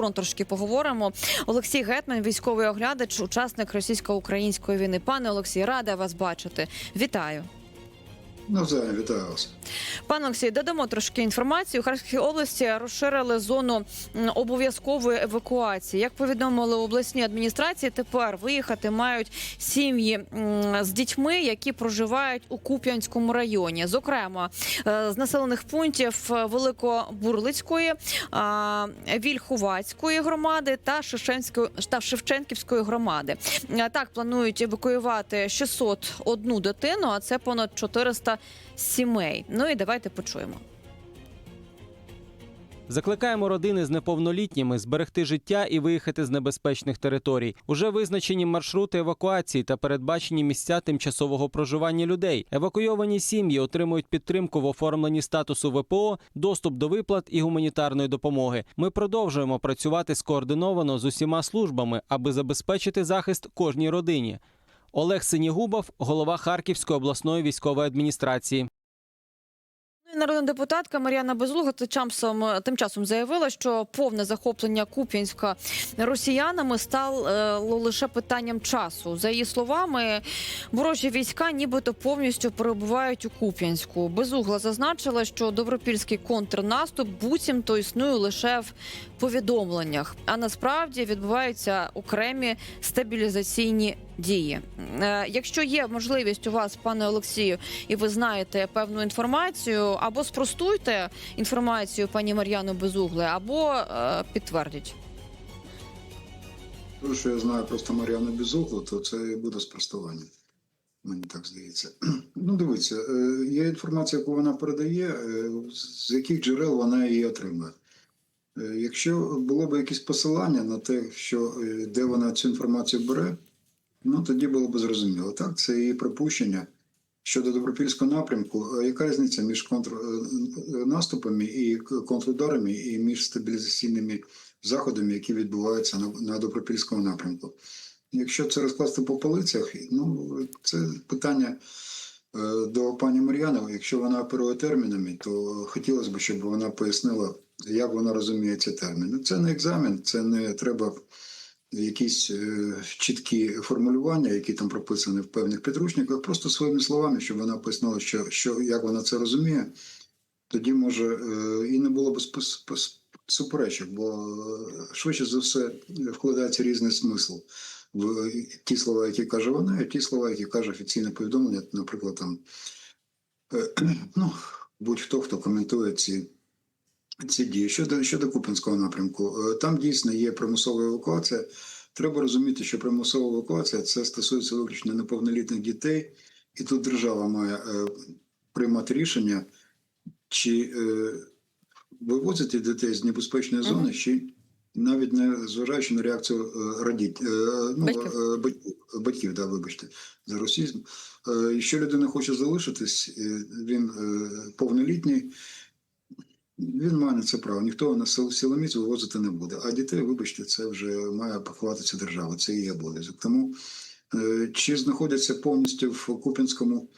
фронт трошки поговоримо. Олексій Гетман, військовий оглядач, учасник російсько-української війни. Пане Олексій, рада вас бачити. Вітаю. Навзаєм вітаю вас. Пане Олексій, додамо трошки інформації. У Харківській області розширили зону обов'язкової евакуації. Як повідомили обласні адміністрації, тепер виїхати мають сім'ї з дітьми, які проживають у Куп'янському районі. Зокрема, е, з населених пунктів е, Великобурлицької, а, Вільхувацької громади та Шевченської та Шевченківської громади. Е, Так планують евакуювати 601 дитину, а це понад 400 сімей. Ну і давайте почуємо. Закликаємо родини з неповнолітніми зберегти життя і виїхати з небезпечних територій. Уже визначені маршрути евакуації та передбачені місця тимчасового проживання людей. Евакуйовані сім'ї отримують підтримку в оформленні статусу ВПО, доступ до виплат і гуманітарної допомоги. Ми продовжуємо працювати скоординовано з усіма службами, аби забезпечити захист кожній родині. Олег Синігубов, голова Харківської обласної військової адміністрації. Ну Народна депутатка Мар'яна тим часом, тим часом заявила, що повне захоплення Куп'янська росіянами стало лише питанням часу. За її словами, ворожі війська нібито повністю перебувають у Куп'янську. Безугла зазначила, що добропільський контрнаступ буцімто існує лише в повідомленнях, а насправді відбуваються окремі стабілізаційні дії. Е, Якщо є можливість у вас, пане Олексію, і ви знаєте певну інформацію, або спростуйте інформацію пані Мар'яну Безугли, або е, підтвердіть. Тому що я знаю просто Мар'яну Безуглу, то це буде спростування. Мені так здається. Ну, дивіться, е, є інформація, яку вона передає, з яких джерел вона її отримує. Е, Якщо було б якесь посилання на те, що е, де вона цю інформацію бере, ну тоді було б зрозуміло. Так, це її припущення щодо добропільського напрямку. Яка різниця між контрнаступами і контрударами, і між стабілізаційними заходами, які відбуваються на, на добропільському напрямку? Якщо це розкласти по полицях, ну це питання е, до пані Мар'янової. Якщо вона оперує термінами, то хотілося б, щоб вона пояснила, як вона розуміє ці терміни. Це не екзамен, це не треба якісь е, чіткі формулювання, які там прописані в певних підручниках, просто своїми словами, щоб вона пояснила, що, що як вона це розуміє, тоді може е, і не було б суперечок, бо е, швидше за все вкладається різний смисл в ті слова, які каже вона, і ті слова, які каже офіційне повідомлення, наприклад, там ну, будь-хто, хто коментує ці. Ці дії щодо щодо Купінського напрямку, е, там дійсно є примусова евакуація. Треба розуміти, що примусова евакуація це стосується виключно неповнолітніх дітей, і тут держава має е, приймати рішення, чи е, вивозити дітей з небезпечної зони, чи навіть не зважаючи на реакцію е, радіт, е, ну, Батьків. е, батьків, батьків, да, вибачте, за російську. Е, Якщо людина хоче залишитись, він е, повнолітній. Він має на це право. Ніхто на сил- силоміць вивозити не буде. А дітей, вибачте, це вже має поховатися держава. Це її обов'язок. Тому е, чи знаходяться повністю в Купінському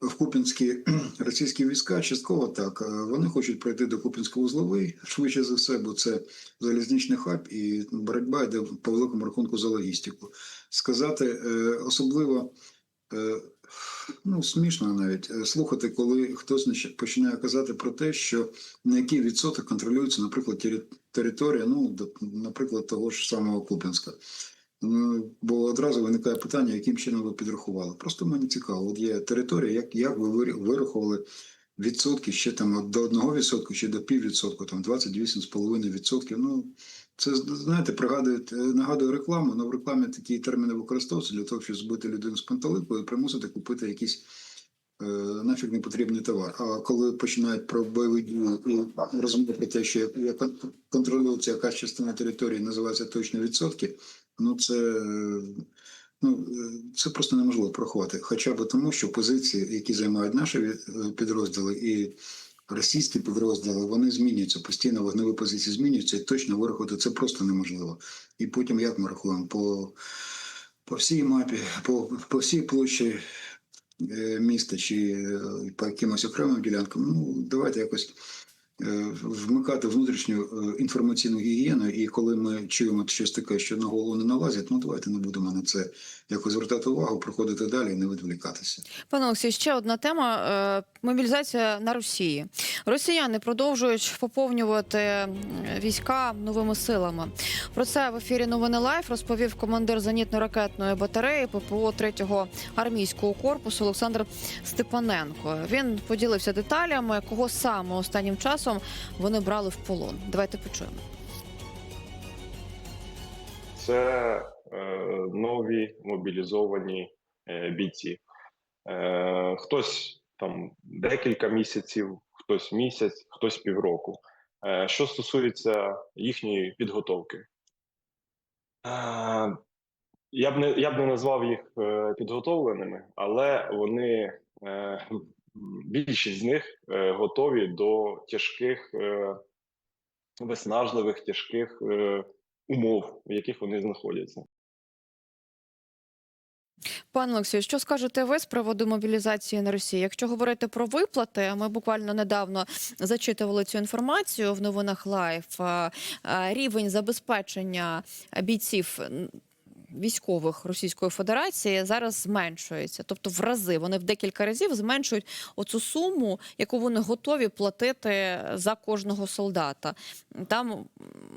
в Купінські російські війська? Частково так. Е, Вони хочуть пройти до Купінського узловий швидше за все, бо це залізничний хаб, і боротьба йде по великому рахунку за логістику. Сказати е, особливо. Ну, смішно навіть е, слухати, коли хтось починає казати про те, що на який відсоток контролюється, наприклад, територія, ну, наприклад, того ж самого Куп'янська. Ну, Бо одразу виникає питання, яким чином ви підрахували. Просто мені цікаво, от є територія, як, як ви вирахували відсотки ще там до одного відсотку, чи до піввідсотку, там 28,5 відсотків. Ну, це, знаєте, пригадує, е, нагадує рекламу, але в рекламі такі терміни використовуються для того, щоб збити людину з пантелику і примусити купити якісь е, нафіг не потрібний товар. А коли починають про бойові дії і розуміти про те, що контролюється якась частина території, називається точно відсотки, ну це. е, Ну, е, це просто неможливо порахувати. Хоча б тому, що позиції, які займають наші е, підрозділи і російські підрозділи, вони змінюються постійно, вогневі позиції змінюються, і точно вирахувати це просто неможливо. І потім як ми рахуємо? По, по всій мапі, по, по всій площі е, міста чи е, по якимось окремим ділянкам. Ну, давайте якось вмикати внутрішню е, інформаційну гігієну, і коли ми чуємо щось таке, що на голову не налазять, ну давайте не будемо на це якось звертати увагу, проходити далі і не відволікатися. Пане Олексій, ще одна тема е, мобілізація на Росії. Росіяни продовжують поповнювати війська новими силами. Про це в ефірі Новини Лайф розповів командир зенітно-ракетної батареї ППО 3-го армійського корпусу Олександр Степаненко. Він поділився деталями, кого саме останнім часом вони брали в полон. Давайте почуємо. це е, нові мобілізовані е, бійці. Е, хтось там декілька місяців, хтось місяць, хтось півроку. Е, що стосується їхньої підготовки, е, я б не я б не назвав їх е, підготовленими, але вони е, більшість з них е, готові до тяжких, е, виснажливих, тяжких е, умов, в яких вони знаходяться. Пане Олексію, що скажете ви з приводу мобілізації на Росії? Якщо говорити про виплати, ми буквально недавно зачитували цю інформацію в новинах Лайф. Рівень забезпечення бійців військових Російської Федерації зараз зменшується, тобто в рази вони в декілька разів зменшують оцю суму, яку вони готові платити за кожного солдата. Там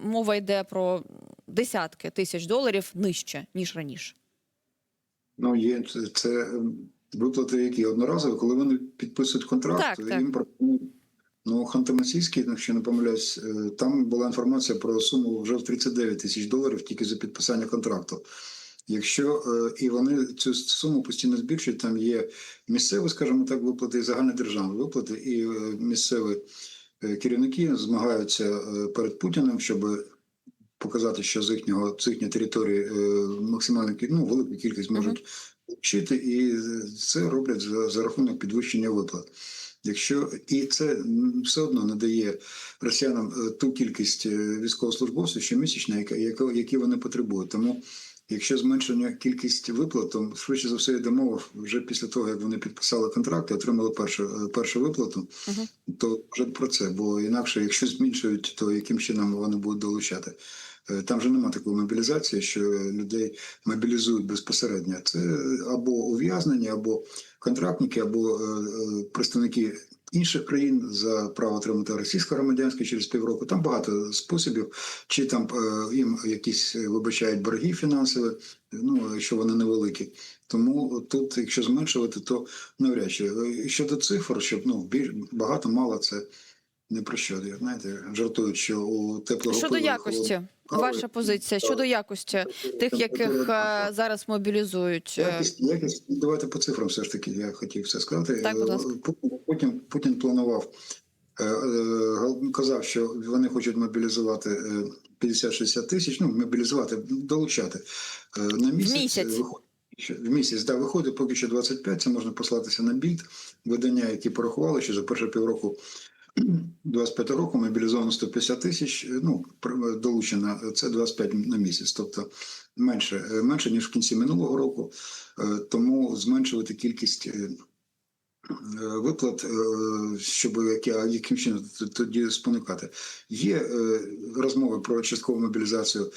мова йде про десятки тисяч доларів нижче ніж раніше. Ну, є це, це виплати, які одноразові, коли вони підписують контракт, Так, так. їм пропонують. Ну, Ханты-Мансійський, якщо не помиляюсь, е, там була інформація про суму вже в 39 тисяч доларів тільки за підписання контракту. Якщо е, і вони цю суму постійно збільшують, там є місцеві, скажімо так, виплати і загальнодержавні виплати, і е, місцеві керівники змагаються перед Путіним, щоб показати, що з їхнього з їхньої території максимальну кі- ну, велику кількість можуть вчити, і це роблять за, за рахунок підвищення виплат. Якщо і це все одно не дає росіянам е, ту кількість е, військовослужбовців щомісячно, які вони потребують. Тому якщо зменшення кількість виплат, то швидше за все йде мова вже після того, як вони підписали контракт і отримали першу, е, першу виплату, Мгм. то вже про це. Бо інакше, якщо зменшують, то яким чином вони будуть долучати? Е, Там же немає такої мобілізації, що людей мобілізують безпосередньо. Це або ув'язнені, або контрактники, або е, е, представники інших країн за право отримати російське громадянське через півроку. Там багато способів, чи там їм якісь вибачають борги фінансові, ну якщо вони невеликі. Тому тут, якщо зменшувати, то навряд чи щодо цифр, щоб ну більш багато, мало це. Не про що, знаєте, жартують, що у теплого Щодо якості, ваша позиція щодо якості тих, яких е, зараз мобілізують. е, Якість, якість, давайте по цифрам все ж таки, я хотів все сказати. Так, будь Е, ласка. Путін, Путін, планував, казав, що вони хочуть мобілізувати е, 50-60 тисяч, ну, мобілізувати, долучати на місяць. місяць. Виходить, що- В місяць, да, виходить поки що 25, це можна послатися на більд, видання, які порахували, що за перше півроку 25 року мобілізовано 150 тисяч, ну, долучено, це 25 на місяць, тобто менше, менше ніж в кінці минулого року. Е, Тому зменшувати кількість е, виплат, е, щоб яким чином тоді спонукати. Є розмови про часткову мобілізацію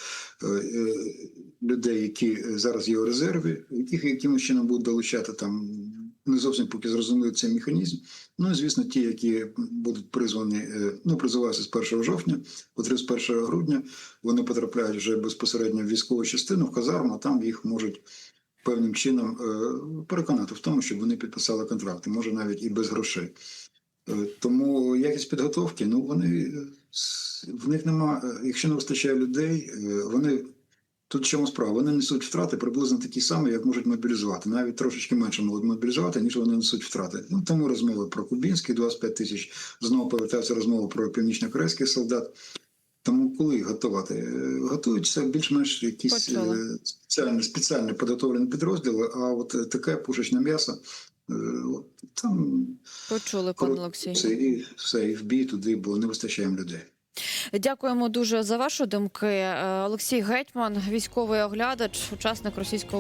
людей, які зараз є у резерві, яких якимось чином будуть долучати там. Не зовсім поки зрозуміли цей механізм. Ну і звісно, ті, які будуть призвані, е, ну призиваються з 1 жовтня, по 31 грудня, вони потрапляють вже безпосередньо в військову частину, в казарму, а там їх можуть певним чином е, переконати в тому, щоб вони підписали контракти, може навіть і без грошей. Е, Тому якість підготовки, ну вони в них нема, якщо не вистачає людей, вони тут в чому справа, вони несуть втрати приблизно такі самі, як можуть мобілізувати. Навіть трошечки менше можуть мобілізувати, ніж вони несуть втрати. Ну тому розмови про кубінський 25 тисяч, знову повертаються розмови про північно-корейських солдат. Тому коли готувати? Е, Готуються більш-менш якісь е, спеціальні, підготовлені підрозділи, а от е, таке пушечне м'ясо, от там Почули, пане Олексій. і все, і в бій туди, бо не вистачає людей. Дякуємо дуже за ваші думки. Е, Олексій Гетьман, військовий оглядач, учасник російського.